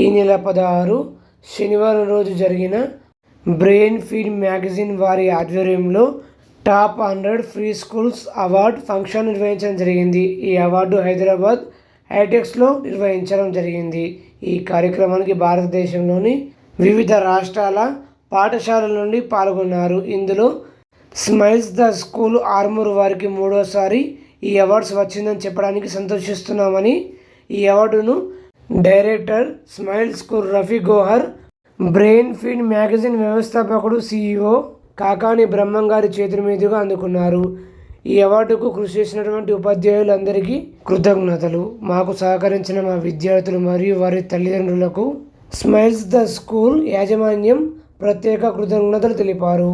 ఈ నెల పదహారు శనివారం రోజు జరిగిన బ్రెయిన్ ఫీడ్ మ్యాగజైన్ వారి ఆధ్వర్యంలో top hundred free schools award function నిర్వహించడం జరిగింది. ఈ అవార్డు హైదరాబాద్ హైటెక్స్లో నిర్వహించడం జరిగింది. ఈ కార్యక్రమానికి భారతదేశంలోని వివిధ రాష్ట్రాల పాఠశాలల నుండి పాల్గొన్నారు. ఇందులో స్మైల్స్ ద స్కూల్ ఆర్మూర్ వారికి మూడోసారి ఈ అవార్డ్స్ వచ్చిందని చెప్పడానికి సంతోషిస్తున్నామని ఈ అవార్డును director smile school Rafi Gohar brain feed magazine వ్యవస్థాపకుడు సీఈఓ కాకాని బ్రహ్మం గారి చేతుల మీదుగా అందుకున్నారు. ఈ అవార్డుకు కృషి చేసినటువంటి ఉపాధ్యాయులందరికీ కృతజ్ఞతలు. మాకు సహకరించిన మా విద్యార్థులు మరియు వారి తల్లిదండ్రులకు స్మైల్స్ ద స్కూల్ యాజమాన్యం ప్రత్యేక కృతజ్ఞతలు తెలిపారు.